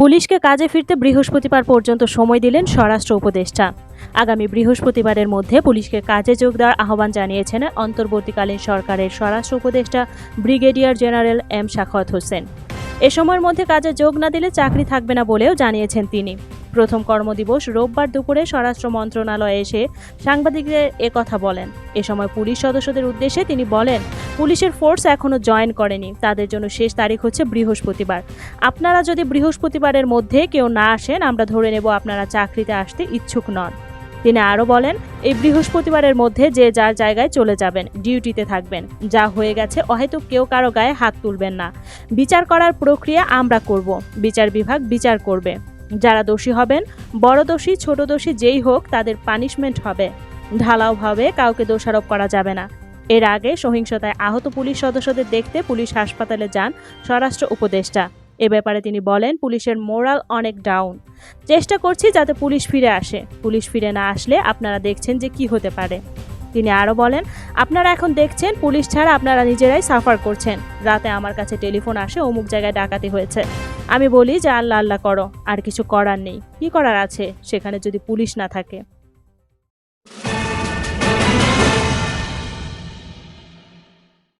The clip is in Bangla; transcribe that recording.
পুলিশকে কাজে ফিরতে বৃহস্পতিবার পর্যন্ত সময় দিলেন স্বরাষ্ট্র উপদেষ্টা। আগামী বৃহস্পতিবারের মধ্যে পুলিশকে কাজে যোগ দেওয়ার আহ্বান জানিয়েছেন অন্তর্বর্তীকালীন সরকারের স্বরাষ্ট্র উপদেষ্টা brigadier general M Sakhawat Hossain. এ সময়ের মধ্যে কাজে যোগ না দিলে চাকরি থাকবে না বলেও জানিয়েছেন তিনি। প্রথম কর্মদিবস রোববার দুপুরে স্বরাষ্ট্র মন্ত্রণালয়ে এসে সাংবাদিকদের একথা বলেন। এ সময় পুলিশ সদস্যদের উদ্দেশ্যে তিনি বলেন, পুলিশের ফোর্স এখনও জয়েন করেনি। তাদের জন্য শেষ তারিখ হচ্ছে বৃহস্পতিবার। আপনারা যদি বৃহস্পতিবারের মধ্যে কেউ না আসেন, আমরা ধরে নেব আপনারা চাকরিতে আসতে ইচ্ছুক নন। তিনি আরও বলেন, এই বৃহস্পতিবারের মধ্যে যে যার জায়গায় চলে যাবেন, ডিউটিতে থাকবেন। যা হয়ে গেছে, অহেতুক কেউ কারও গায়ে হাত তুলবেন না। বিচার করার প্রক্রিয়া আমরা করব। বিচার বিভাগ বিচার করবে। যারা দোষী হবেন, বড় দোষী, ছোট দোষী যেই হোক, তাদের পানিশমেন্ট হবে। ঢালাওভাবে কাউকে দোষারোপ করা যাবে না। এর আগে সহিংসতায় আহত পুলিশ সদস্যদের দেখতে পুলিশ হাসপাতালে যান স্বরাষ্ট্র উপদেষ্টা। এ ব্যাপারে তিনি বলেন, পুলিশের মোরাল অনেক ডাউন চেষ্টা করছি যাতে পুলিশ ফিরে আসে। পুলিশ ফিরে না আসলে আপনারা দেখছেন যে কি হতে পারে। তিনি আরও বলেন, আপনারা এখন দেখছেন, পুলিশ ছাড়া আপনারা নিজেরাই সাফার করছেন। রাতে আমার কাছে টেলিফোন আসে, অমুক জায়গায় ডাকাতি হয়েছে। আমি বলি যে আল্লাহ আল্লাহ করো, আর কিছু করার নেই। কি করার আছে? সেখানে যদি পুলিশ না থাকে।